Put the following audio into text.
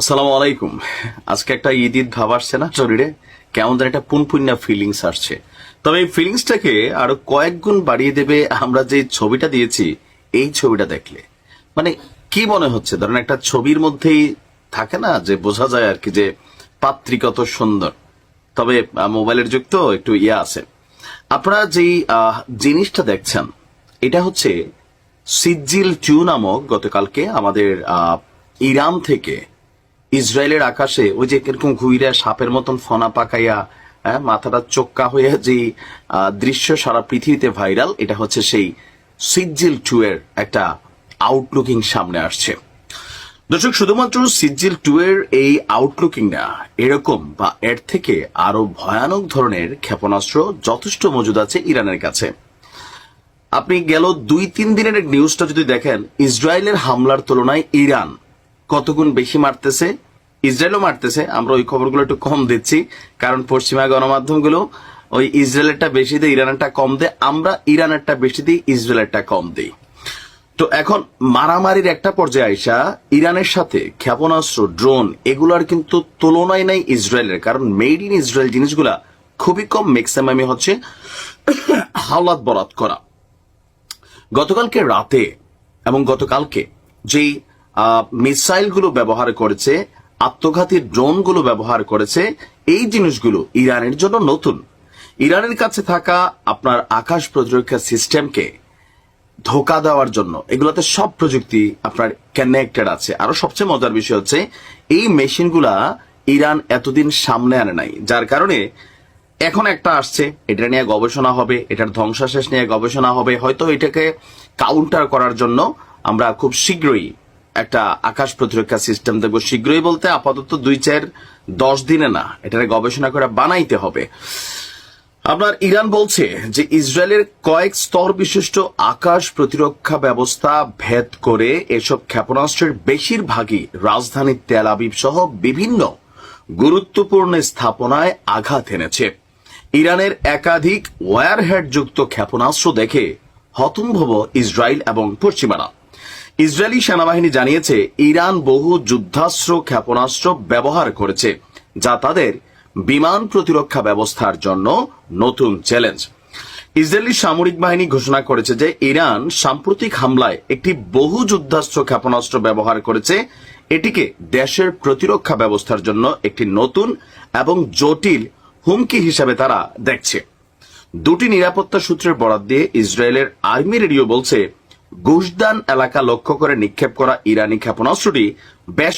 আসসালামু আলাইকুম। আজকে একটা ঈদ ঈদ ভাব আসছে না শরীরে? কেমন যেন একটা পুনপুন্না ফিলিংস আসছে। তবে এই ফিলিংসটাকে আরও কয়েক গুণ বাড়িয়ে দেবে আমরা যে ছবিটা দিয়েছি, এই ছবিটা দেখলে। মানে কি মনে হচ্ছে? ধরেন একটা ছবির মধ্যেই থাকে না যে বোঝা যায় আর কি যে পাত্রী কত সুন্দর। তবে মোবাইলের যুগ তো, একটু ইয়ে আছে। আপনারা যেই জিনিসটা দেখছেন, এটা হচ্ছে সিজিল টু নামক গতকালকে আমাদের ইরান থেকে ইসরায়েলের আকাশে ওই যে কীরকম ঘুইরা সাপের মতন ফনা পাকাইয়া হ্যাঁ, মাথাটা চোক্কা হয়ে যে দৃশ্য সারা পৃথিবীতে ভাইরাল এটা হচ্ছে সেই সিজিল টু এর একটা আউটলুকিং সামনে আসছে। দর্শক শুধুমাত্র সিজিল টু এর এই আউটলুকিং না এরকম বা এর থেকে আরও ভয়ানক ধরনের ক্ষেপণাস্ত্র যথেষ্ট মজুদ আছে ইরানের কাছে। আপনি গেল দুই তিন দিনের নিউজটা যদি দেখেন ইসরায়েলের হামলার তুলনায় ইরান কতগুণ বেশি মারতেছে? ইসরায়েলও মারতেছে, আমরা ওই খবরগুলো একটু কম দিচ্ছি, কারণ পশ্চিমা গণমাধ্যমগুলো ওই ইসরায়েলেরটা বেশি দেয়, ইরানেরটা কম দেয়, আমরা ইরানেরটা বেশি দিই, ইসরায়েলেরটা কম দিই। তো এখন মারামারির একটা পর্যায়ে আইসা, ইরানের সাথে ক্ষেপণাস্ত্র, ড্রোন, এগুলার কিন্তু তুলনায় নাই ইসরায়েলের, কারণ মেড ইন ইসরায়েল জিনিসগুলা খুবই কম ম্যাক্সিমামই হচ্ছে হাওলাত বরাত করা। গতকালকে রাতে এবং গতকালকে যেই মিসাইলগুলো ব্যবহার করেছে, আত্মঘাতী ড্রোনগুলো ব্যবহার করেছে, এই জিনিসগুলো ইরানের জন্য নতুন। ইরানের কাছে থাকা আপনার আকাশ প্রতিরক্ষা সিস্টেমকে ধোকা দেওয়ার জন্য, এগুলোতে সব প্রযুক্তি আপনার কানেক্টেড আছে। আরও সবচেয়ে মজার বিষয় হচ্ছে, এই মেশিনগুলা ইরান এতদিন সামনে আনে নাই। যার কারণে এখন একটা আসছে, এটা নিয়ে গবেষণা হবে, এটার ধ্বংসাশেষ নিয়ে গবেষণা হবে। হয়তো এটাকে কাউন্টার করার জন্য আমরা খুব শীঘ্রই একটা আকাশ প্রতিরক্ষা সিস্টেম দেখব শীঘ্রই বলতে আপাতত দুই চার দশ দিনে না। এটার গবেষণা করে বানাইতে হবে। আপনার ইরান বলছে যে ইসরায়েলের কয়েক স্তর বিশিষ্ট আকাশ প্রতিরক্ষা ব্যবস্থা ভেদ করে এসব ক্ষেপণাস্ত্রের বেশিরভাগই রাজধানী তেল আবিব সহ বিভিন্ন গুরুত্বপূর্ণ স্থাপনায় আঘাত এনেছে। ইরানের একাধিক ওয়ারহেড যুক্ত ক্ষেপণাস্ত্র দেখে হতম্ভব ইসরায়েল এবং পশ্চিমারা। ইসরায়েলি সেনাবাহিনী জানিয়েছে, ইরান বহু যুদ্ধাস্ত্র ক্ষেপণাস্ত্র ব্যবহার করেছে, যা তাদের বিমান প্রতিরক্ষা ব্যবস্থার জন্য নতুন চ্যালেঞ্জ। ইসরায়েলি সামরিক বাহিনী ঘোষণা করেছে যে, ইরান সাম্প্রতিক হামলায় একটি বহু যুদ্ধাস্ত্র ক্ষেপণাস্ত্র ব্যবহার করেছে, এটিকে দেশের প্রতিরক্ষা ব্যবস্থার জন্য একটি নতুন এবং জটিল হুমকি হিসাবে তারা দেখছে। দুটি নিরাপত্তা সূত্রের বরাত দিয়ে ইসরায়েলের আর্মি রেডিও বলছে গুশদান এলাকা লক্ষ্য করে নিক্ষেপ করা ইরানি ক্ষেপণাস্ত্রটি বেশ